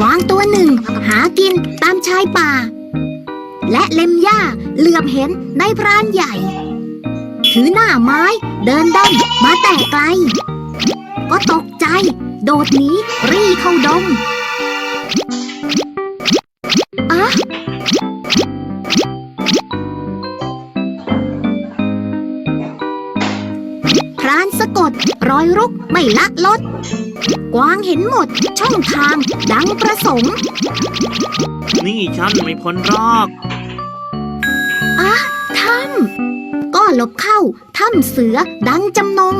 กวางตัวหนึ่ง หากินตามชายป่า และเล็มหญ้าเหลือบเห็นในพรานใหญ่ ถือหน้าไม้เดินด้อมมาแต่ไกล ก็ตกใจ โดดหนีรีเข้าดงอะพรานสะกดรอยรุกไม่ละลด กวางเห็นหมด ช่องทาง ดังประสงค์นี่ฉันไม่พ้นรอกอะถ้ำก็หลบเข้า ถ้ำเสือดังจำนง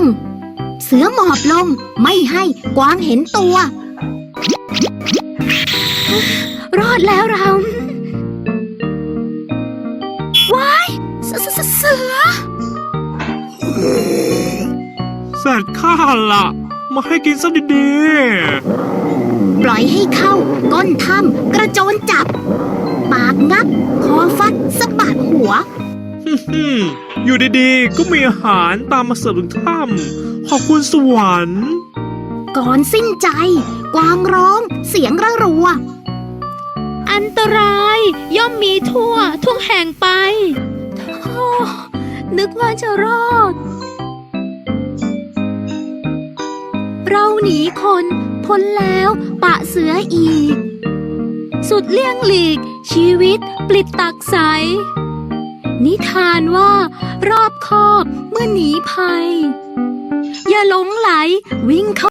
เสือหมอบลง ไม่ให้กวางเห็นตัว รอดแล้วเราว้ายเสเสเสเสือ เสร็จข้าละ มาให้กินซะดีปล่อยให้เข้า ก้นถ้ำกระโจนจับ ปากงับ คอฟัดสะบัดหัวๆฮึ่มๆอยู่ดีๆ ก็มีอาหารตามมาเสิร์ฟถึงถ้ำขอบคุณสวรรค์ก่อนสิ้นใจ กวางร้องเสียงระรัว อันตรายย่อมมีทั่วทุกแห่งไปโอ้นึกว่าจะรอด เราหนีคนพ้นแล้วปะเสืออีก สุดเลี่ยงหลีก ชีวิตปลิดตักใส นิทานว่ารอบคอบเมื่อหนีภัย อย่าหลงไหลวิ่งเข้า